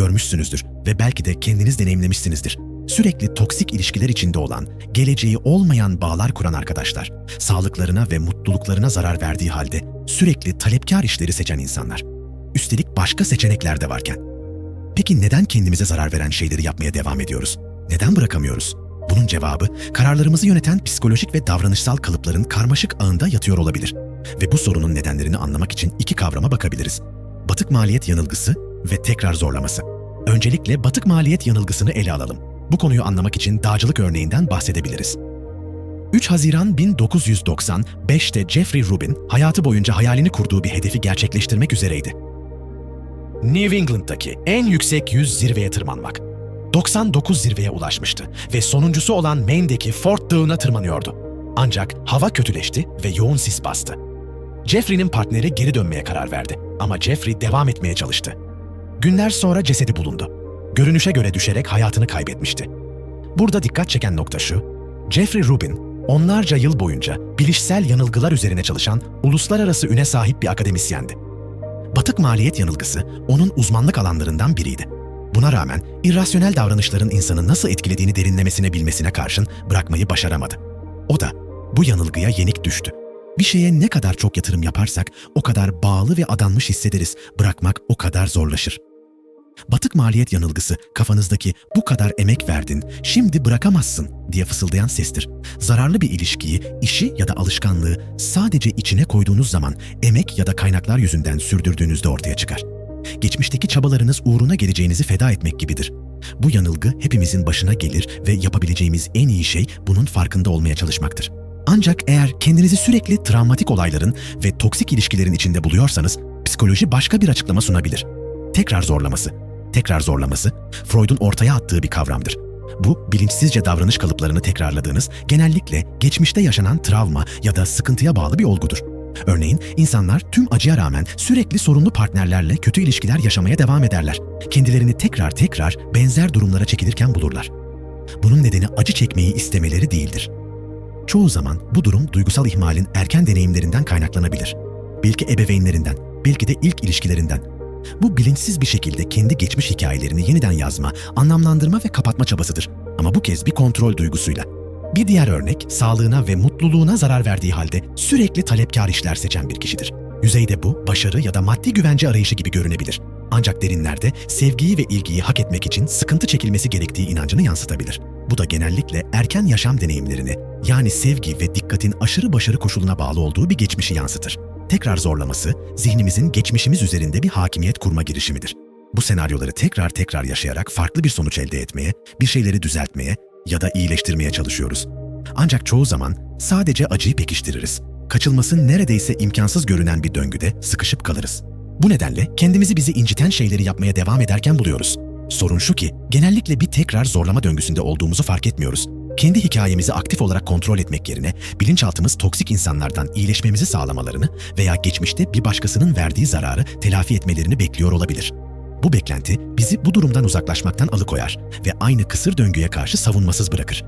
görmüşsünüzdür ve belki de kendiniz deneyimlemişsinizdir. Sürekli toksik ilişkiler içinde olan, geleceği olmayan bağlar kuran arkadaşlar, sağlıklarına ve mutluluklarına zarar verdiği halde sürekli talepkar işleri seçen insanlar. Üstelik başka seçenekler de varken. Peki neden kendimize zarar veren şeyleri yapmaya devam ediyoruz? Neden bırakamıyoruz? Bunun cevabı kararlarımızı yöneten psikolojik ve davranışsal kalıpların karmaşık ağında yatıyor olabilir. Ve bu sorunun nedenlerini anlamak için iki kavrama bakabiliriz. Batık maliyet yanılgısı ve tekrar zorlaması. Öncelikle batık maliyet yanılgısını ele alalım. Bu konuyu anlamak için dağcılık örneğinden bahsedebiliriz. 3 Haziran 1995'te Jeffrey Rubin hayatı boyunca hayalini kurduğu bir hedefi gerçekleştirmek üzereydi. New England'daki en yüksek yüz zirveye tırmanmak. 99 zirveye ulaşmıştı ve sonuncusu olan Maine'deki Fort Dağı'na tırmanıyordu. Ancak hava kötüleşti ve yoğun sis bastı. Jeffrey'nin partneri geri dönmeye karar verdi ama Jeffrey devam etmeye çalıştı. Günler sonra cesedi bulundu. Görünüşe göre düşerek hayatını kaybetmişti. Burada dikkat çeken nokta şu, Jeffrey Rubin onlarca yıl boyunca bilişsel yanılgılar üzerine çalışan uluslararası üne sahip bir akademisyendi. Batık maliyet yanılgısı onun uzmanlık alanlarından biriydi. Buna rağmen irrasyonel davranışların insanı nasıl etkilediğini derinlemesine bilmesine karşın bırakmayı başaramadı. O da bu yanılgıya yenik düştü. Bir şeye ne kadar çok yatırım yaparsak o kadar bağlı ve adanmış hissederiz. Bırakmak o kadar zorlaşır. Batık maliyet yanılgısı kafanızdaki bu kadar emek verdin, şimdi bırakamazsın diye fısıldayan sestir. Zararlı bir ilişkiyi, işi ya da alışkanlığı sadece içine koyduğunuz zaman emek ya da kaynaklar yüzünden sürdürdüğünüzde ortaya çıkar. Geçmişteki çabalarınız uğruna geleceğinizi feda etmek gibidir. Bu yanılgı hepimizin başına gelir ve yapabileceğimiz en iyi şey bunun farkında olmaya çalışmaktır. Ancak eğer kendinizi sürekli travmatik olayların ve toksik ilişkilerin içinde buluyorsanız, psikoloji başka bir açıklama sunabilir. Tekrar zorlaması. Tekrar zorlaması, Freud'un ortaya attığı bir kavramdır. Bu, bilinçsizce davranış kalıplarını tekrarladığınız, genellikle geçmişte yaşanan travma ya da sıkıntıya bağlı bir olgudur. Örneğin insanlar tüm acıya rağmen sürekli sorunlu partnerlerle kötü ilişkiler yaşamaya devam ederler. Kendilerini tekrar tekrar benzer durumlara çekilirken bulurlar. Bunun nedeni acı çekmeyi istemeleri değildir. Çoğu zaman bu durum duygusal ihmalin erken deneyimlerinden kaynaklanabilir. Belki ebeveynlerinden, belki de ilk ilişkilerinden. Bu bilinçsiz bir şekilde kendi geçmiş hikayelerini yeniden yazma, anlamlandırma ve kapatma çabasıdır. Ama bu kez bir kontrol duygusuyla. Bir diğer örnek, sağlığına ve mutluluğuna zarar verdiği halde sürekli talepkar işler seçen bir kişidir. Yüzeyde bu, başarı ya da maddi güvence arayışı gibi görünebilir. Ancak derinlerde sevgiyi ve ilgiyi hak etmek için sıkıntı çekilmesi gerektiği inancını yansıtabilir. Bu da genellikle erken yaşam deneyimlerini, yani sevgi ve dikkatin aşırı başarı koşuluna bağlı olduğu bir geçmişi yansıtır. Tekrar zorlaması, zihnimizin geçmişimiz üzerinde bir hakimiyet kurma girişimidir. Bu senaryoları tekrar tekrar yaşayarak farklı bir sonuç elde etmeye, bir şeyleri düzeltmeye ya da iyileştirmeye çalışıyoruz. Ancak çoğu zaman sadece acıyı pekiştiririz. Kaçılması neredeyse imkansız görünen bir döngüde sıkışıp kalırız. Bu nedenle kendimizi bizi inciten şeyleri yapmaya devam ederken buluyoruz. Sorun şu ki genellikle bir tekrar zorlama döngüsünde olduğumuzu fark etmiyoruz. Kendi hikayemizi aktif olarak kontrol etmek yerine bilinçaltımız toksik insanlardan iyileşmemizi sağlamalarını veya geçmişte bir başkasının verdiği zararı telafi etmelerini bekliyor olabilir. Bu beklenti bizi bu durumdan uzaklaşmaktan alıkoyar ve aynı kısır döngüye karşı savunmasız bırakır.